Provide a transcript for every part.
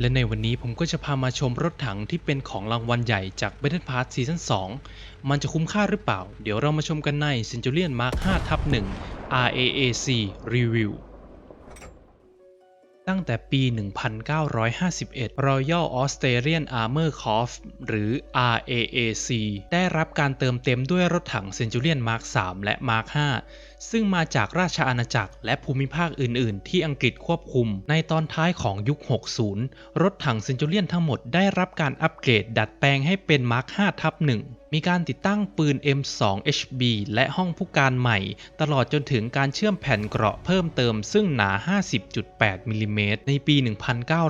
และในวันนี้ผมก็จะพามาชมรถถังที่เป็นของรางวัลใหญ่จาก Battle Pass ซีซั่น2มันจะคุ้มค่าหรือเปล่า เดี๋ยวเรามาชมกันใน Centurion Mark 5ทับ1 RAAC Review ตั้งแต่ปี 1951 Royal Australian Armour Corps หรือ RAAC ได้รับการเติมเต็มด้วยรถถัง Centurion Mark 3 และ Mark 5 ซึ่งมาจากราชอาณาจักรและภูมิภาคอื่น ๆ ที่อังกฤษควบคุม ในตอนท้ายของยุค 60 รถถังเซนจูเลียนทั้งหมดได้รับการอัปเกรดดัดแปลงให้เป็นมาร์ค 5 ทับ 1 มีการติดตั้งปืน M2HB และห้องผู้การใหม่ ตลอดจนถึงการเชื่อมแผ่นเกราะเพิ่มเติมซึ่งหนา 50.8 มิลลิเมตรในปี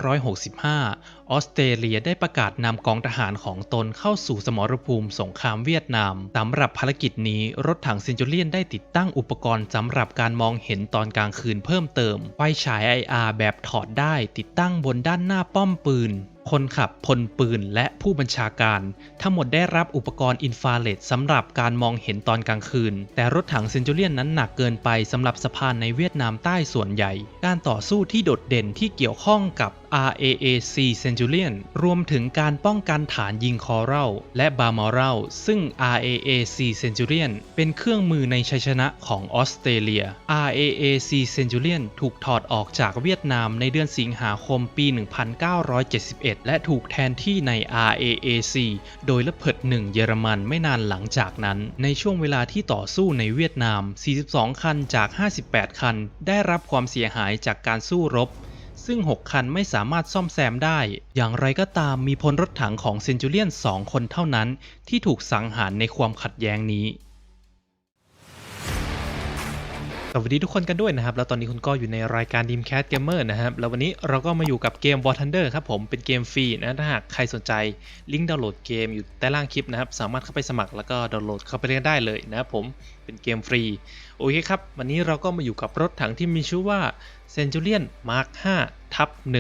1965 ออสเตรเลียได้ประกาศนำกองทหารของตนเข้าสู่สมรภูมิสงครามเวียดนาม สำหรับภารกิจนี้รถถังเซนจูเลียนได้ติดตั้งอุปกรณ์สำหรับการมองเห็นตอนกลางคืนเพิ่มเติม ไฟฉาย IR แบบถอดได้ติดตั้งบนด้านหน้าป้อมปืนคนขับพลปืนและผู้บัญชาการ ทั้งหมดได้รับอุปกรณ์อินฟราเรดสำหรับการมองเห็นตอนกลางคืน แต่รถถังเซนจูเลียนนั้นหนักเกินไปสำหรับสะพานในเวียดนามใต้ส่วนใหญ่ การต่อสู้ที่โดดเด่นที่เกี่ยวข้องกับ RAAC Centurion รวมถึงการป้องกันฐานยิงคอเรลและบาร์มอรัลซึ่ง RAAC Centurion เป็นเครื่องมือในชัยชนะของออสเตรเลีย RAAC Centurion ถูกถอดออกจากเวียดนามในเดือนสิงหาคมปี 1971 และถูกแทนที่ใน RAAC โดยระเบิดหนึ่งเยอรมันไม่นานหลังจากนั้น ในช่วงเวลาที่ต่อสู้ในเวียดนาม 42 คันจาก 58 คัน ได้รับความเสียหายจากการสู้รบ ซึ่ง 6 คันไม่สามารถซ่อมแซมได้ อย่างไรก็ตามมีพลรถถังของเซนจูเลียน 2 คนเท่านั้น ที่ถูกสังหารในความขัดแย้งนี้สวัสดีทุกคนกันด้วยนะครับ แล้วตอนนี้คุณก็อยู่ในรายการ Dreamcast Gamer นะครับ แล้ววันนี้เราก็มาอยู่กับเกม War Thunder ครับผม เป็นเกมฟรีนะถ้าหากใครสนใจลิงก์ดาวน์โหลดเกมอยู่ใต้ล่างคลิปนะครับ สามารถเข้าไปสมัครแล้วก็ดาวน์โหลดเข้าไปเล่นได้เลยนะครับผม เป็นเกมฟรี โอเคครับ วันนี้เราก็มาอยู่กับรถถังที่มีชื่อว่า Centurion Mark 5ทับ1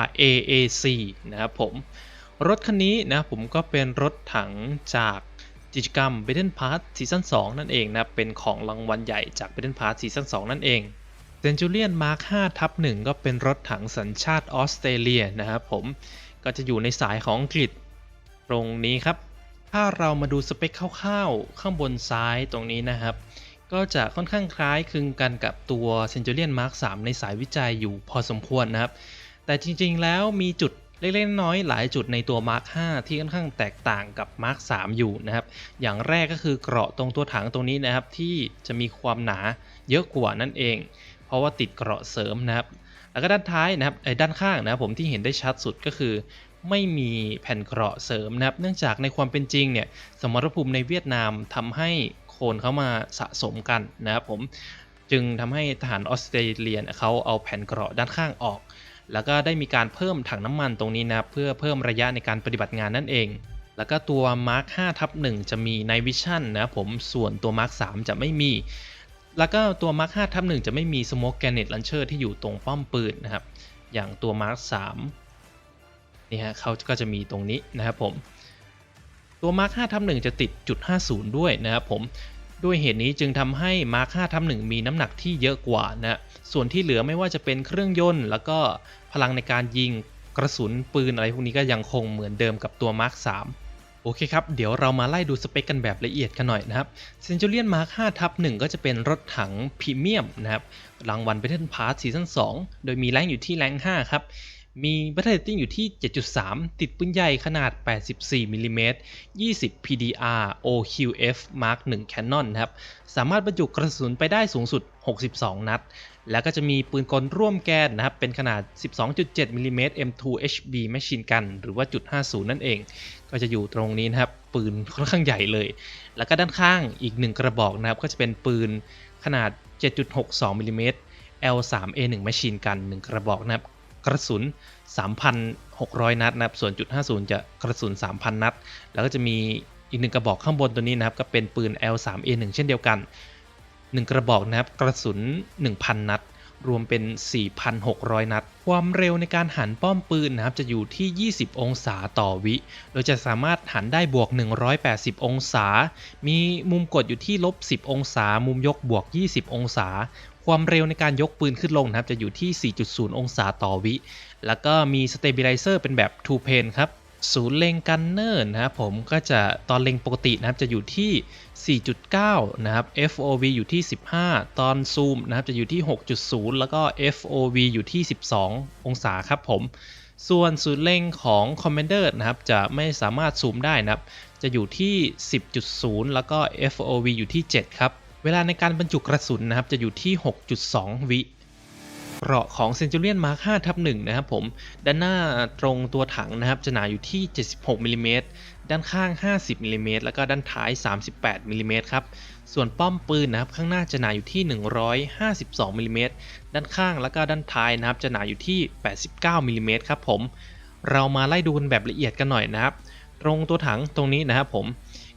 RAAC นะครับผม รถคันนี้นะผมก็เป็นรถถังจากกิจกรรม Battle Pass ซีซั่น2นั่นเองนะเป็นของรางวัลใหญ่จาก Battle Pass ซีซั่น2นั่นเอง Centurion Mark 5ทับ1ก็เป็นรถถังสัญชาติออสเตรเลียนะครับผมก็จะอยู่ในสายของอังกฤษตรงนี้ครับ ถ้าเรามาดูสเปคคร่าวๆ ข้างบนซ้ายตรงนี้นะครับ ก็จะค่อนข้างคล้ายคลึงกันกับตัว Centurion Mark 3 ในสายวิจัยอยู่พอสมควรนะครับ แต่จริงๆแล้วมีจุดเล็กๆน้อยๆหลายจุดในตัว Mark 5 ที่ค่อนข้างแตกต่างกับ Mark 3 อยู่นะครับ อย่างแรกก็คือเกราะตรงตัวถังตรงนี้นะครับ ที่จะมีความหนาเยอะกว่านั่นเอง เพราะว่าติดเกราะเสริมนะครับ แล้วก็ด้านท้ายนะครับไอ้ด้านข้างนะครับผมที่เห็นได้ชัดสุดก็คือไม่มีแผ่นเกราะเสริมนะครับ เนื่องจากในความเป็นจริงเนี่ย สมรภูมิในเวียดนามทำให้ โคนเข้ามาสะสมกันนะครับผมจึงทำให้ทหารออสเตรเลียเขาเอาแผ่นเกราะด้านข้างออก แล้วก็ได้มีการเพิ่มถังน้ำมันตรงนี้นะเพื่อเพิ่มระยะในการปฏิบัติงานนั่นเอง แล้วก็ตัว Mark 5ทับ1จะมี Night Vision นะผมส่วนตัว Mark 3จะไม่มี แล้วก็ตัว Mark 5ทับ1จะไม่มี Smoke Grenade Launcher ที่อยู่ตรงป้อมปืนนะครับอย่างตัว Mark 3นี่ฮะเขาก็จะมีตรงนี้นะครับผม ตัว Mark 5ทับ1จะติดจุด50 ด้วยนะครับผมด้วยเหตุนี้จึงทำให้ Mark 5ทับ1มีน้ำหนักที่เยอะกว่านะส่วนที่เหลือไม่ว่าจะเป็นเครื่องยนต์ แล้วก็พลังในการยิงกระสุนปืนอะไรพวกนี้ก็ยังคงเหมือนเดิมกับตัว Mark 3โอเคครับ เดี๋ยวเรามาไล่ดูสเปคกันแบบละเอียดกันหน่อยนะครับ Centurion Mark 5ทับ1ก็จะเป็นรถถังพรีเมียมนะครับ รางวัล Battle Pass ซีซั่น2โดยมีแรงอยู่ที่แรง 5 ครับ มี Battle Rating อยู่ที่ 7.3 ติดปืนใหญ่ขนาด 84มิลลิเมตร20 PDR OQF Mark 1 Cannon นะครับ สามารถบรรจุกระสุนไปได้สูงสุด 62 นัด แล้วก็จะมีปืนกลร่วมแกนนะครับ เป็นขนาด 12.7มิลลิเมตร M2 HB Machine Gun หรือว่าจุด50 นั่นเอง ก็จะอยู่ตรงนี้นะครับ ปืนค่อนข้างใหญ่เลย แล้วก็ด้านข้างอีกหนึ่งกระบอกนะครับ ก็จะเป็นปืนขนาด 7.62มิลลิเมตร L3A1 Machine Gun 1 กระบอกนะครับ กระสุน 3,600 นัดนะครับ ส่วนจุด50 จะกระสุน 3,000 นัด แล้วก็จะมีอีกหนึ่งกระบอกข้างบนตัวนี้นะครับ ก็เป็นปืน L3A1 เช่นเดียวกัน 1 กระบอกนะครับ กระสุน 1,000 นัด รวมเป็น 4,600 นัด ความเร็วในการหันป้อมปืนนะครับ จะอยู่ที่ 20 องศาต่อวิ โดยจะสามารถหันได้บวก 180 องศา มีมุมกดอยู่ที่ลบ 10 องศา มุมยกบวก 20 องศา ความเร็วในการยกปืนขึ้นลงนะครับ จะอยู่ที่ 4.0 องศาต่อวิ แล้วก็มี Stabilizer เป็นแบบ Two Pane ครับศูนย์เล็งกันเนอร์นะครับผมก็จะตอนเล็งปกตินะครับจะอยู่ที่ 4.9 นะครับ FOV อยู่ที่ 15 ตอนซูมนะครับจะอยู่ที่ 6.0 แล้วก็ FOV อยู่ที่ 12 องศาครับผม ส่วนศูนย์เล็งของ Commander นะครับจะไม่สามารถซูมได้นะครับ จะอยู่ที่ 10.0 แล้วก็ FOV อยู่ที่ 7 ครับ เวลาในการบรรจุกระสุนนะครับจะอยู่ที่ 6.2 วิเกราะของ Centurion Mark 5ทับ1นะครับผม ด้านหน้าตรงตัวถังนะครับจะหนาอยู่ที่ 76มิลลิเมตรด้านข้าง 50มิลลิเมตรแล้วก็ด้านท้าย 38มิลลิเมตรครับ ส่วนป้อมปืนนะครับข้างหน้าจะหนาอยู่ที่ 152มิลลิเมตรด้านข้างแล้วก็ด้านท้ายนะครับจะหนาอยู่ที่ 89มิลลิเมตรครับผม เรามาไล่ดูกันแบบละเอียดกันหน่อยนะครับ ตรงตัวถังตรงนี้นะครับผม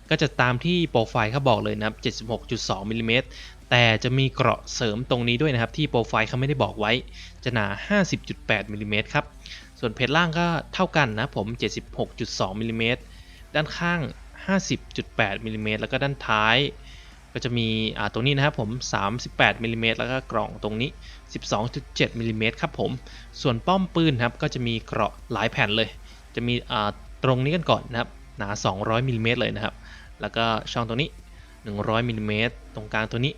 ก็จะตามที่โปรไฟล์เขาบอกเลยนะครับ76.2มิลลิเมตรแต่จะมีเกราะเสริมตรงนี้ด้วยนะครับ ที่โปรไฟล์เขาไม่ได้บอกไว้ จะหนา 50.8มิลลิเมตรครับ ส่วนเพจล่างก็เท่ากันนะผม 76.2มิลลิเมตรด้านข้าง 50.8มิลลิเมตรแล้วก็ด้านท้าย ก็จะมีอ่าตรงนี้นะครับผม 38มิลลิเมตรแล้วก็กล่องตรงนี้ 12.7มิลลิเมตรครับผม ส่วนป้อมปืนครับก็จะมีเกราะหลายแผ่นเลย จะมีอ่าตรงนี้กันก่อนนะครับ หนา 200มิลลิเมตรเลยนะครับ แล้วก็ช่องตรงนี้ 100มิลลิเมตรตรงกลางตัวนี้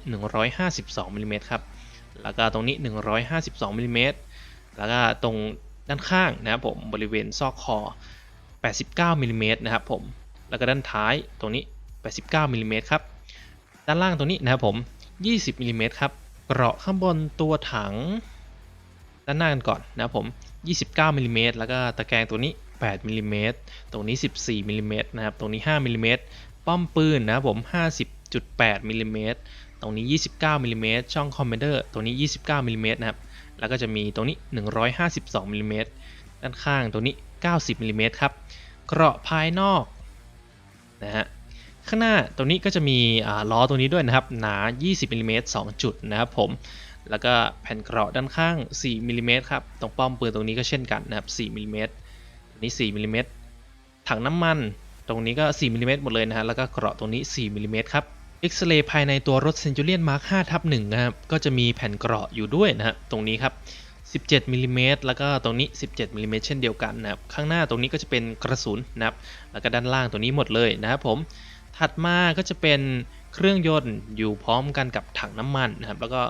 152มิลลิเมตรครับ แล้วก็ตรงนี้ 152มิลลิเมตรแล้วก็ตรงด้านข้างนะครับผมบริเวณซอกคอ 89มิลลิเมตรนะครับผม แล้วก็ด้านท้ายตรงนี้ 89มิลลิเมตรครับ ด้านล่างตรงนี้นะครับผม 20มิลลิเมตรครับ เกราะข้างบนตัวถังด้านหน้ากันก่อนนะครับผม 29มิลลิเมตรแล้วก็ตะแกรงตัวนี้8มิลลิเมตรตรงนี้ 14มิลลิเมตรนะครับ ตรงนี้5มิลิเมตร ป้อมปืนนะผม 50.8มิลลิเมตรตรงนี้ 29มิลลิเมตรช่องคอมเมนเดอร์ตรงนี้ 29มิลลิเมตรนะครับ แล้วก็จะมีตรงนี้ 152มิลลิเมตรด้านข้างตรงนี้ 90มิลลิเมตรครับ เกราะภายนอกนะฮะข้างหน้าตรงนี้ก็จะมีอ่าล้อตรงนี้ด้วยนะครับ หนา 20มิลลิเมตร2จุดนะครับผม แล้วก็แผ่นเกราะด้านข้าง 4มิลลิเมตรครับ ตรงป้อมปืนตรงนี้ก็เช่นกันนะครับ 4มิลลิเมตรตรงนี้ 4มิลลิเมตรถังน้ำมัน ตรงนี้ก็ 4มิลลิเมตรหมดเลยนะฮะ แล้วก็เกราะตรงนี้ 4มิลลิเมตรครับเอ็กซเรย์ภายในตัวรถ Centurion Mark 5ทับ1นะครับ ก็จะมีแผ่นเกราะอยู่ด้วยนะฮะ ตรงนี้ครับ 17มิลลิเมตรแล้วก็ตรงนี้ 17มิลลิเมตรเช่นเดียวกันนะครับ ข้างหน้าตรงนี้ก็จะเป็นกระสุนนะครับ แล้วก็ด้านล่างตรงนี้หมดเลยนะครับผม ถัดมาก็จะเป็นเครื่องยนต์อยู่พร้อมกันกับถังน้ำมันนะครับ แล้วก็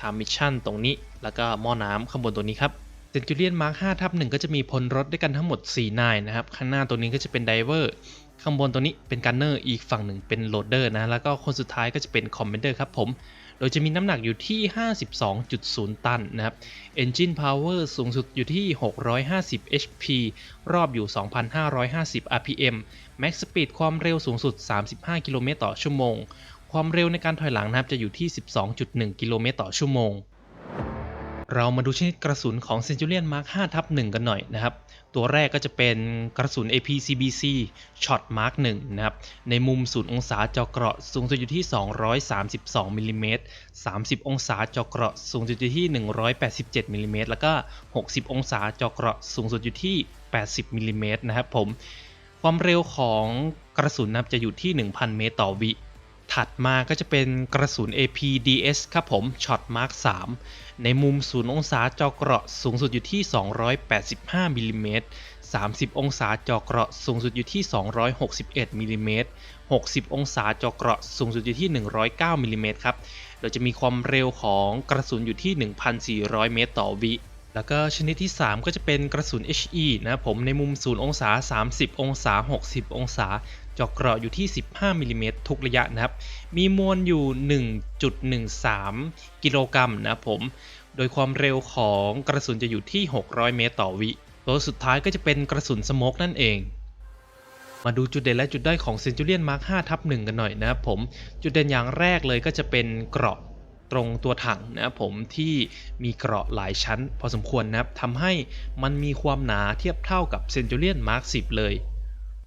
ทำมิชชั่นตรงนี้ แล้วก็หม้อน้ำข้างบนตัวนี้ครับเซนจูเรียนมาร์ค5ทับ1ก็จะมีพลรถด้วยกันทั้งหมด 4 นายนะครับ ข้างหน้าตัวนี้ก็จะเป็นไดเวอร์ ข้างบนตัวนี้เป็นกันเนอร์อีกฝั่งหนึ่งเป็นโหลดเดอร์นะ แล้วก็คนสุดท้ายก็จะเป็นคอมเมนเดอร์ครับผม โดยจะมีน้ำหนักอยู่ที่ 52.0 ตันนะครับ Engine Power สูงสุดอยู่ที่ 650 HP รอบอยู่ 2,550 RPM Max Speed ความเร็วสูงสุด 35 กิโลเมตรต่อชั่วโมง ความเร็วในการถอยหลังนะครับจะอยู่ที่ 12.1 กิโลเมตรต่อชั่วโมง เรามาดูชนิดกระสุนของ Centurion Mark 5ทับ1กันหน่อยนะครับ ตัวแรกก็จะเป็นกระสุน APCBC Shot Mark 1นะครับ ในมุม 0 องศาเจาะเกราะสูงสุดอยู่ที่ 232มิลลิเมตร30 องศาเจาะเกราะสูงสุดอยู่ที่ 187มิลลิเมตรแล้วก็ 60 องศาเจาะเกราะสูงสุดอยู่ที่ 80มิลลิเมตรนะครับผม ความเร็วของกระสุนนะครับจะอยู่ที่ 1,000 เมตรต่อวิถัดมาก็จะเป็นกระสุน APDS ครับผมช็อตมาร์ค3 ในมุม 0 องศาเจาะเกราะสูงสุดอยู่ที่ 285มิลลิเมตร30 องศาเจาะเกราะสูงสุดอยู่ที่ 261มิลลิเมตร60 องศาเจาะเกราะสูงสุดอยู่ที่ 109มิลลิเมตรครับ โดยจะมีความเร็วของกระสุนอยู่ที่ 1,400 เมตรต่อวิแล้วก็ชนิดที่ 3 ก็จะเป็นกระสุน HE นะครับผมในมุม 0 องศา 30 องศา 60 องศา จาะเกราะอยู่ที่ 15มิลลิเมตรทุกระยะนะครับ มีมวลอยู่ 1.13 กิโลกรัมนะผม โดยความเร็วของกระสุนจะอยู่ที่ 600 เมตรต่อวิ ตัวสุดท้ายก็จะเป็นกระสุนสโมกนั่นเอง มาดูจุดเด่นและจุดด้อยของ Centurion Mark 5ทับ1กันหน่อยนะครับผม จุดเด่นอย่างแรกเลยก็จะเป็นเกราะตรงตัวถังนะครับผมที่มีเกราะหลายชั้น พอสมควรนะครับทำให้มันมีความหนาเทียบเท่ากับ Centurion Mark 10 เลย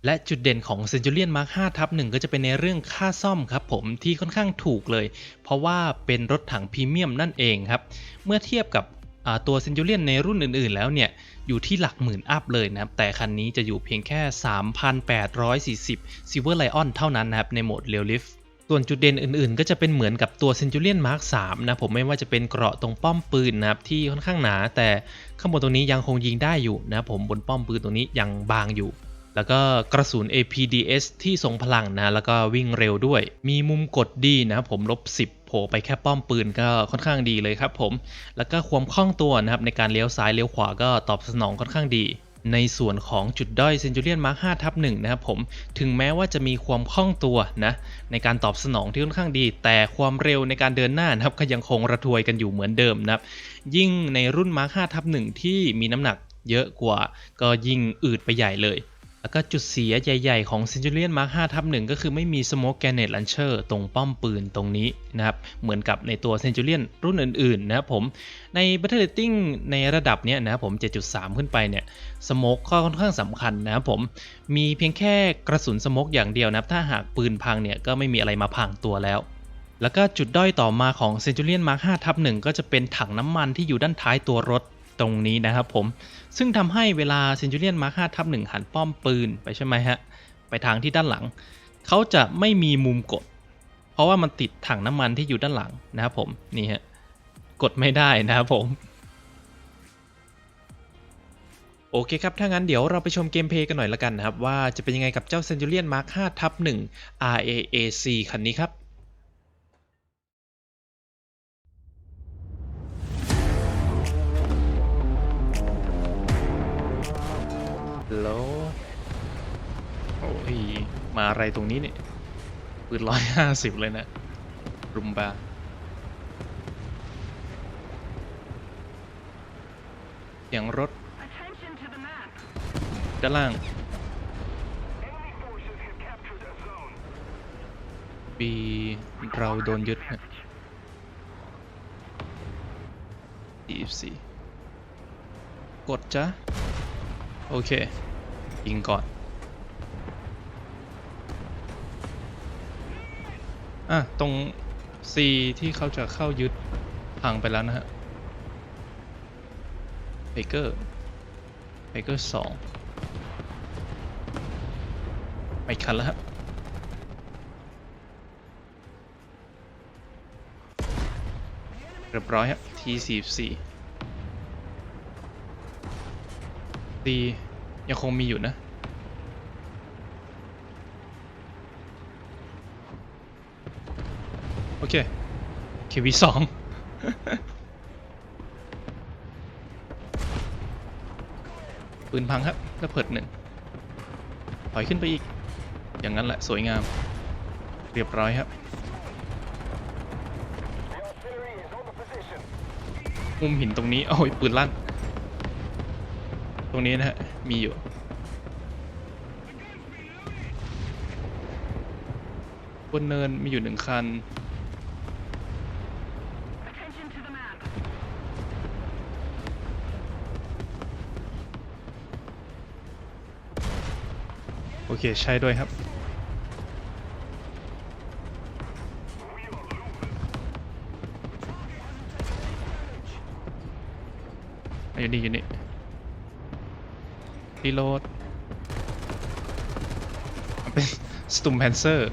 และจุดเด่นของ Centurion Mark 5ทับ1ก็จะเป็นในเรื่องค่าซ่อมครับผมที่ค่อนข้างถูกเลย เพราะว่าเป็นรถถังพรีเมียมนั่นเองครับ เมื่อเทียบกับตัว Centurion ในรุ่นอื่นๆ แล้วเนี่ย อยู่ที่หลักหมื่นอัพเลยนะครับ แต่คันนี้จะอยู่เพียงแค่ 3,840 Silver Lion เท่านั้นนะครับ ในโหมด Real Lift ส่วนจุดเด่นอื่นๆ ก็จะเป็นเหมือนกับตัว Centurion Mark 3นะผมไม่ว่าจะเป็นเกราะตรงป้อมปืนนะครับที่ค่อนข้างหนา แต่ข้างบนตรงนี้ยังคงยิงได้อยู่นะผมบนป้อมปืนตรงนี้ยังบางอยู่ แล้วก็กระสุน APDS ที่ทรงพลังนะแล้วก็วิ่งเร็วด้วย มีมุมกดดีนะครับผมลบ 10โผล่ไปแค่ป้อมปืนก็ค่อนข้างดีเลยครับผม แล้วก็ความคล่องตัวนะครับในการเลี้ยวซ้ายเลี้ยวขวาก็ตอบสนองค่อนข้างดี ในส่วนของจุดด้อย Centurion Mark 5ทับ1นะครับผมถึงแม้ว่าจะมีความคล่องตัวนะในการตอบสนองที่ค่อนข้างดี แต่ความเร็วในการเดินหน้านะครับก็ยังคงระทวยกันอยู่เหมือนเดิมนะครับยิ่งในรุ่น Mark 5ทับ1ที่มีน้ำหนักเยอะกว่าก็ยิ่งอืดไปใหญ่เลย แล้วก็จุดเสียใหญ่ๆ ของ Centurion Mark 5ทับ1ก็คือไม่มี Smoke Grenade Launcher ตรงป้อมปืนตรงนี้นะครับ เหมือนกับในตัว Centurion รุ่นอื่นๆนะครับผม ใน Battle Rating ในระดับเนี้ยนะครับผม 7.3 ขึ้นไปเนี่ย Smoke ก็ค่อนข้างสำคัญนะครับผม มีเพียงแค่กระสุน Smoke อย่างเดียวนะครับ ถ้าหากปืนพังเนี่ยก็ไม่มีอะไรมาพังตัวแล้วแล้วก็จุดด้อยต่อมาของ Centurion Mark 5ทับ1ก็จะเป็นถังน้ำมันที่อยู่ด้านท้ายตัวรถตรงนี้นะครับผม ซึ่งทำให้เวลา Centurion Mark 5ทับ1หันป้อมปืนไปใช่ไหมฮะ ไปทางที่ด้านหลัง เขาจะไม่มีมุมกด เพราะว่ามันติดถังน้ำมันที่อยู่ด้านหลังนะครับผม นี่ฮะ กดไม่ได้นะครับผม โอเคครับ ถ้างั้นเดี๋ยวเราไปชมเกมเพย์กันหน่อยละกันนะครับ ว่าจะเป็นยังไงกับเจ้า Centurion Mark 5ทับ1 RAAC คันนี้ครับ มาอะไรตรงนี้เนี่ยปืนร้อยห้าสิบเลยนะรุมบาเสียงรถ Attention to the map. ด้านล่าง Enemy forces have captured a zone. ปีเราโดนยึดฮะ24กดจ้ะ โอเค ยิงก่อน อะตรง C ที่เขาจะเข้ายึดพังไปแล้วนะฮะไ i เกอร์ไ i เกอร์สองไม่คันแล้วฮะเรียบร้อยฮะ T44 ดียังคงมีอยู่นะ โอเค KV2 ปืนพังครับแล้วเพิดหนึ่งถอยขึ้นไปอีก อย่างนั้นแหละสวยงาม เรียบร้อยครับ มุมหินตรงนี้ โอ้ยปืนลั่น ตรงนี้นะฮะ มีอยู่ บนเนินมีอยู่หนึ่งคัน เคใช้ด้วยครับ อยู่นี่อยู่นี่รีโหลดเป็นสตุมแพนเซอร์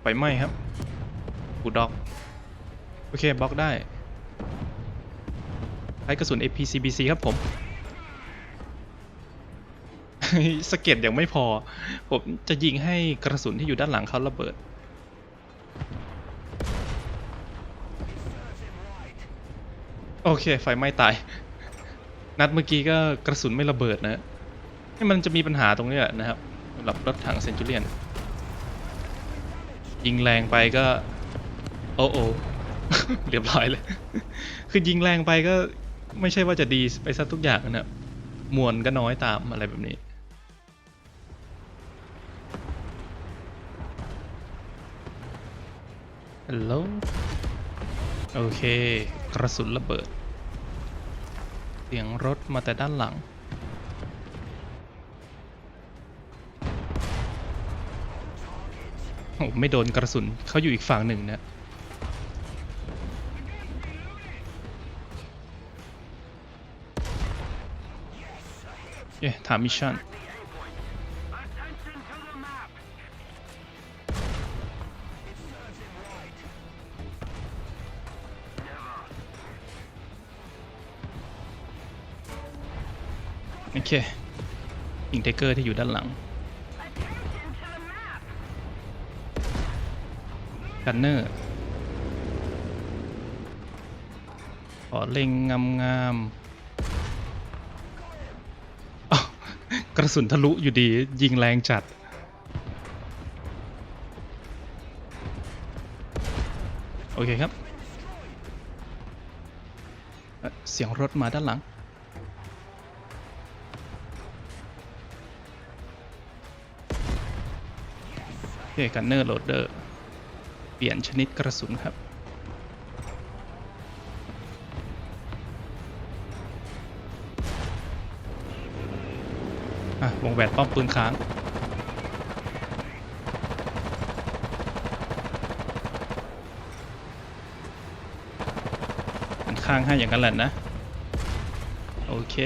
ไฟไหม้ครับบูด็อก โอเคบล็อกได้ใช้กระสุน APCBC ครับผมสเก็ตยังไม่พอ ผมจะยิงให้กระสุนที่อยู่ด้านหลังเขาระเบิด โอเค ไฟไหม้ตาย นัดเมื่อกี้ก็กระสุนไม่ระเบิดนะนี่มันจะมีปัญหาตรงนี้แหละนะครับสำหรับรถถังเซนจูเรียน ยิงแรงไปก็ โอ้โอ เรียบร้อยเลย คือยิงแรงไปก็ไม่ใช่ว่าจะดีไปซะทุกอย่างนะครับมวลก็น้อยตามอะไรแบบนี้ ฮัลโหล โอเค กระสุนระเบิด เสียงรถมาแต่ด้านหลัง โอ้ไม่โดนกระสุนเขาอยู่อีกฝั่งหนึ่งนะ เอ๊ะถามมิชชั่นโอเคอิงเทเกอร์ที่อยู่ด้านหลังกันเนอร์ขอเล็งงามงามๆ กระสุนทะลุอยู่ดี ยิงแรงจัด โอเคครับ เสียงรถมาด้านหลัง โอเคกันเนอร์โหลดเดอร์ เปลี่ยนชนิดกระสุนครับ วงแหวนป้อมปืนค้าง มันค้างให้อย่างนั้นแหละนะ โอเค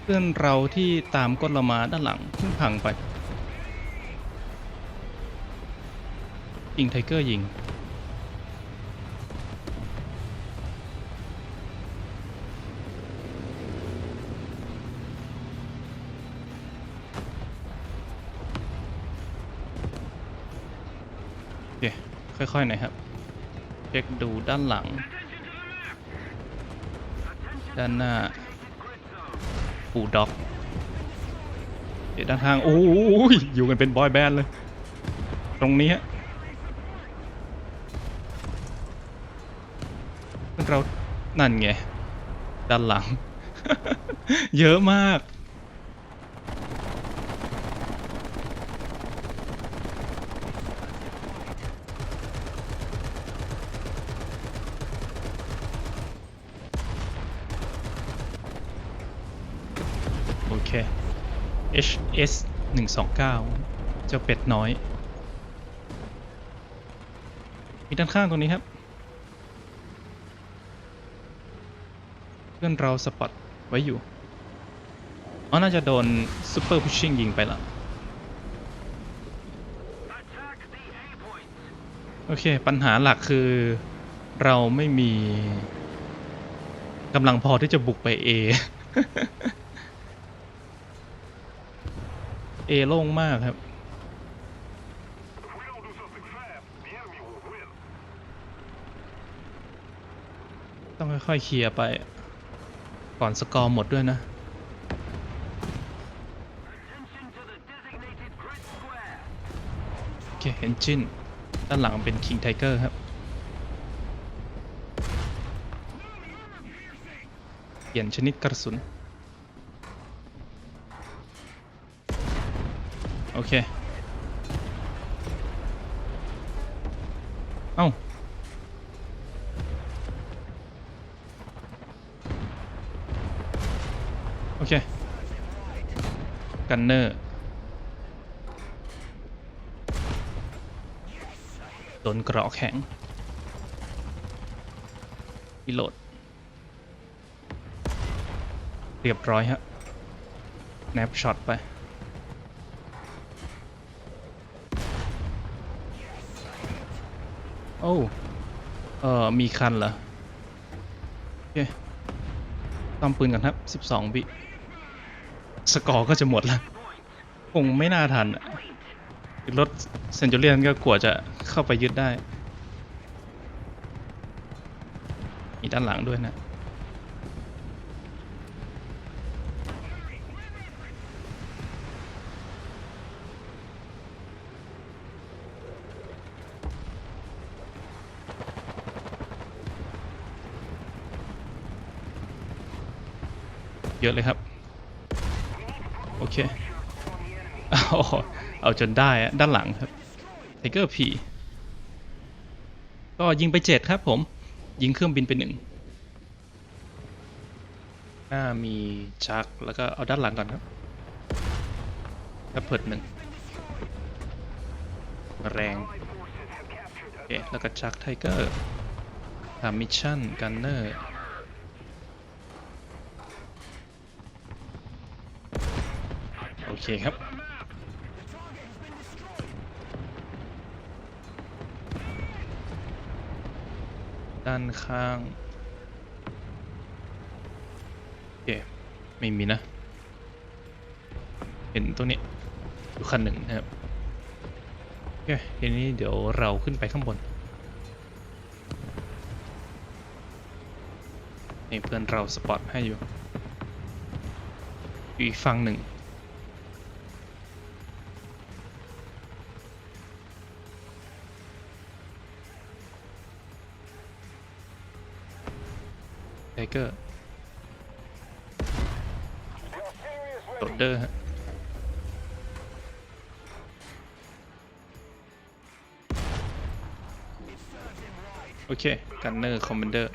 เพื่อนเราที่ตามก้นเรามาด้านหลังเพิ่งพังไปยิงไทเกอร์ยิง ค่อยๆหน่อยครับ เช็คดูด้านหลัง ด้านหน้าปูด็อกเดี๋ยวด้านข้าง โอ้ยอยู่กันเป็นบอยแบนด์เลย ตรงนี้เรา นั่นไง ด้านหลัง เยอะมาก โอเค HS 129 เจ้าเป็ดน้อย มีด้านข้างตรงนี้ครับ เพื่อนเราสปอตไว้อยู่อ๋อน่าจะโดนซูเปอร์พุชชิ่งยิงไปละโอเค ปัญหาหลักคือเราไม่มีกำลังพอที่จะบุกไป A A โล่งมากครับ ต้องค่อยๆเคลียร์ไป ก่อนสกอร์หมดด้วยนะโอเคเฮนจินด้านหลังเป็นคิงไทเกอร์ครับ เปลี่ยนชนิดกระสุน โอเค เอ้า โอเค กันเนอร์โดนกราะแข็งรีโหลด เรียบร้อยฮะแนบช็อตไป โอ้เออมีคันเหรอโอเคต้อมปืนกันครับ 12บิสกอร์ก็จะหมดแล้วคงไม่น่าทันรถเซนจูเรียนก็กลัวจะเข้าไปยึดได้มีด้านหลังด้วยนะ เยอะเลยครับ โอเค เอาจนได้ด้านหลังครับไทเกอร์พีก็ยิงไปเจ็ดครับผม ยิงเครื่องบินไปหนึ่งหน้ามีชักแล้วก็เอาด้านหลังก่อนครับแล้วเพิดหนึ่งแรงโอเคแล้วก็ชักไทเกอร์ทำมิชชั่นกันเนอร์ เคครับด้านข้างโอเคไม่มีนะ เห็นตัวนี้อยู่คันหนึ่งนะครับโอเคทีนี้เดี๋ยวเราขึ้นไปข้างบนนี่เพื่อนเราสปอตให้อยู่อยู่อีกฝั่งหนึ่ง เกอร์โดดเดอร์ฮะโอเค กันเนอร์คอมมานเดอร์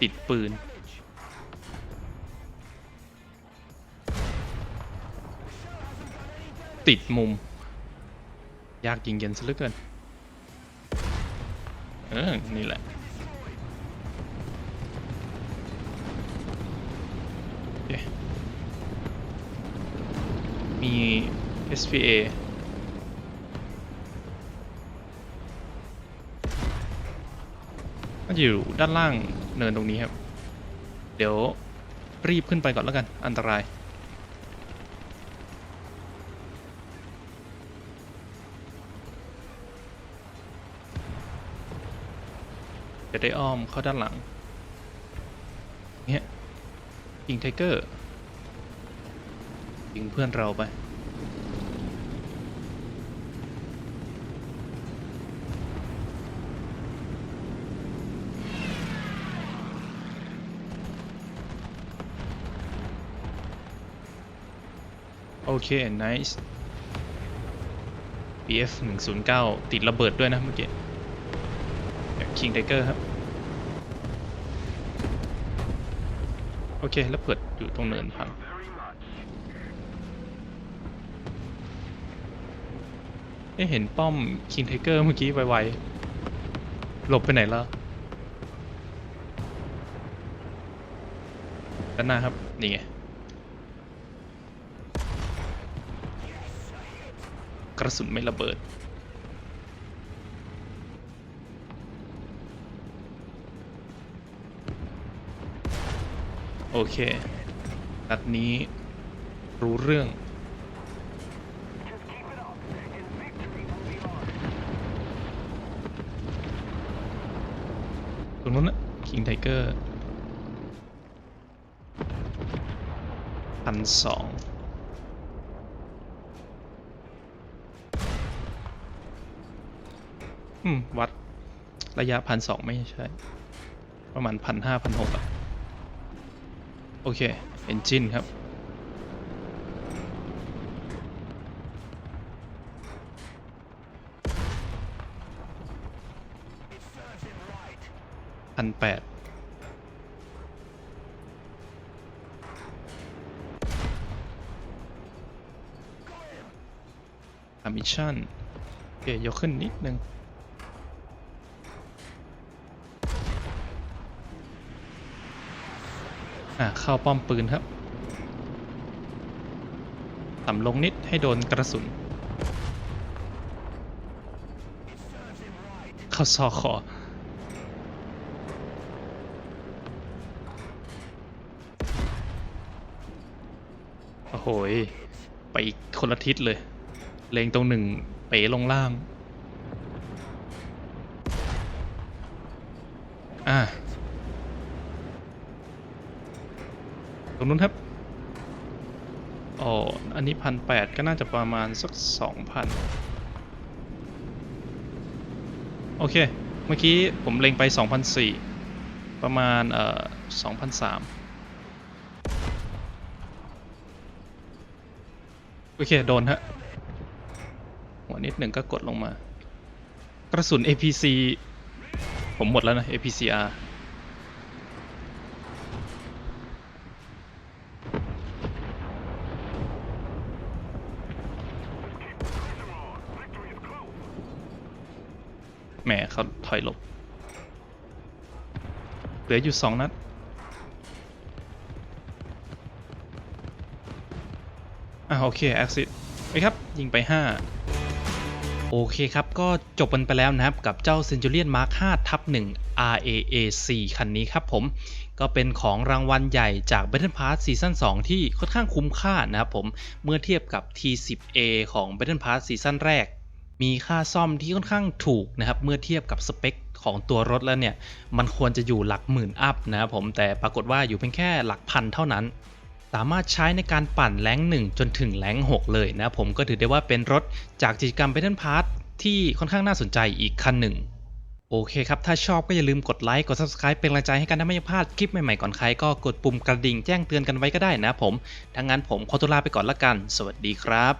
ติดปืน ติดมุม ยากยิงเย็นซะเหลือเกิน เออ นี่แหละ มี SPA ก็อยู่ด้านล่างเนินตรงนี้ครับ เดี๋ยวรีบขึ้นไปก่อนแล้วกัน อันตราย จะได้อ้อมเข้าด้านหลังเนี่ยยิงไทเกอร์ยิงเพื่อนเราไปโอเค nice BF 109 ติดระเบิดด้วยนะเมื่อกี้ คิงไทเกอร์ครับ โอเค แล้วเปิดอยู่ตรงเนินพังเอ๊ะเห็นป้อมคิงไทเกอร์เมื่อกี้ไวๆ หลบไปไหนแล้วด้านหน้าครับ นี่ไง กระสุนไม่ระเบิด โอเค นัดนี้รู้เรื่อง ตรงนู้นนะคิงไทเกอร์พันสองอืมวัดระยะพันสองไม่ใช่ ประมาณพันห้าพันหกอะ โอเค Engine ครับพันแปดอามิชชั่นโอเคยกขึ้นนิดนึง อะเข้าป้อมปืนครับ ต่ำลงนิดให้โดนกระสุน เข้าซอกคอโอ้โหไปอีกคนละทิศเลย เลงตรงหนึ่งเป๋ลงล่าง อ่า ต รงนู้นครับอ๋ออันนี้พันแปดก็น่าจะประมาณสักสองพันโอเค เมื่อกี้ผมเล็งไปสองพันสี่ประมาณเอ่อสองพันสามโอเค โดนฮะ หัวนิดหนึ่งก็กดลงมา กระสุน APC ผมหมดแล้วนะ APCR เขาถอยหลบ เหลืออยู่สองนัด อ่าโอเคแอคซิสไปครับ ยิงไป 5โอเคครับ ก็จบกันไปแล้วนะครับ กับเจ้า Centurion Mark 5ทับ1 RAAC คันนี้ครับผม ก็เป็นของรางวัลใหญ่จาก Battle Pass ซีซั่น2ที่ค่อนข้างคุ้มค่านะครับผม เมื่อเทียบกับ T10A ของ Battle Pass ซีซั่นแรก มีค่าซ่อมที่ค่อนข้างถูกนะครับ เมื่อเทียบกับสเปคของตัวรถแล้วเนี่ย มันควรจะอยู่หลักหมื่นอัพนะครับผม แต่ปรากฏว่าอยู่เพียงแค่หลักพันเท่านั้น สามารถใช้ในการปั่นแรงหนึ่งจนถึงแรง6 เลยนะผมก็ถือได้ว่าเป็นรถจากกิจกรรม Battle Pass ที่ค่อนข้างน่าสนใจอีกคันหนึ่ง โอเคครับ ถ้าชอบก็อย่าลืมกดไลค์กด Subscribe เป็นกำลังใจให้กันนะไม่พลาดคลิปใหม่ๆก่อนใครก็กดปุ่มกระดิ่งแจ้งเตือนกันไว้ก็ได้นะผมถ้างั้นผมขอตัวลาไปก่อนละกัน สวัสดีครับ